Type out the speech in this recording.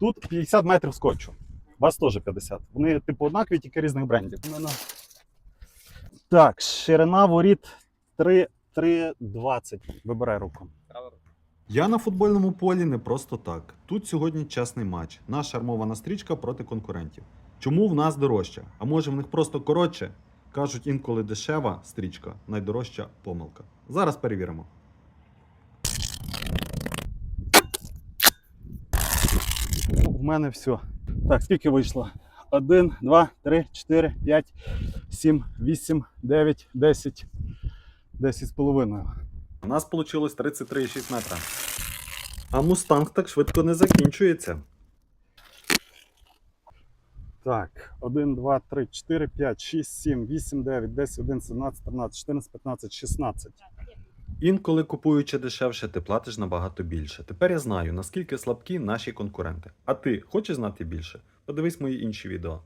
Тут 50 метрів скотчу. У вас теж 50. Вони, типу, однакові, тільки різних брендів. Так, ширина воріт 3, 3,20. Вибирай руку. Я на футбольному полі не просто так. Тут сьогодні чесний матч. Наша армована стрічка проти конкурентів. Чому в нас дорожча? А може в них просто коротше? Кажуть, інколи дешева стрічка, найдорожча помилка. Зараз перевіримо. В мене все. Так, скільки вийшло? 1, 2, 3, 4, 5, 7, 8, 9, 10. 10 з половиною. У нас вийшло 33,6 метра. А мустанг так швидко не закінчується. Так, 1, 2, 3, 4, 5, 6, 7, 8, 9, 10, 11, 17, 13, 14, 15, 16. Інколи купуючи дешевше, ти платиш набагато більше. Тепер я знаю, наскільки слабкі наші конкуренти. А ти хочеш знати більше? Подивись мої інші відео.